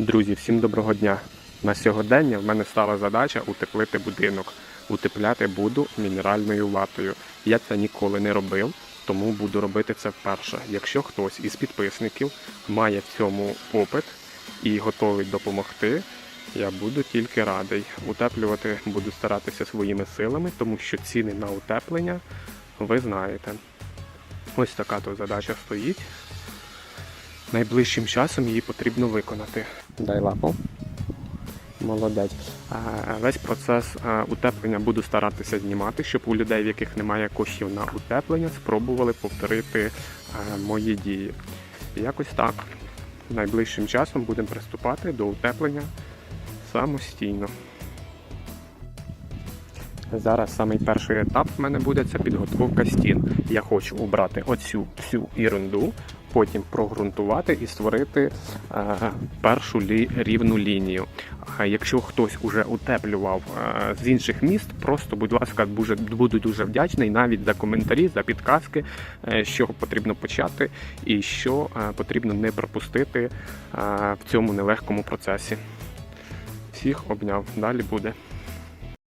Друзі, всім доброго дня! На сьогодення в мене стала задача утеплити будинок. Утепляти буду мінеральною ватою. Я це ніколи не робив, тому буду робити це вперше. Якщо хтось із підписників має в цьому опит і готовий допомогти, я буду тільки радий. Утеплювати буду старатися своїми силами, тому що ціни на утеплення ви знаєте. Ось така то задача стоїть. Найближчим часом її потрібно виконати. Дай лапу. Молодець. Весь процес утеплення буду старатися знімати, щоб у людей, в яких немає коштів на утеплення, спробували повторити мої дії. Якось так. Найближчим часом будемо приступати до утеплення самостійно. Зараз самий перший етап в мене буде це підготовка стін. Я хочу убрати оцю всю ерунду, потім прогрунтувати і створити е, першу рівну лінію. Якщо хтось уже утеплював е, з інших міст, просто, будь ласка, буду дуже вдячний навіть за коментарі, за підказки, е, з чого потрібно почати і що е, потрібно не пропустити е, в цьому нелегкому процесі. Всіх обняв, далі буде.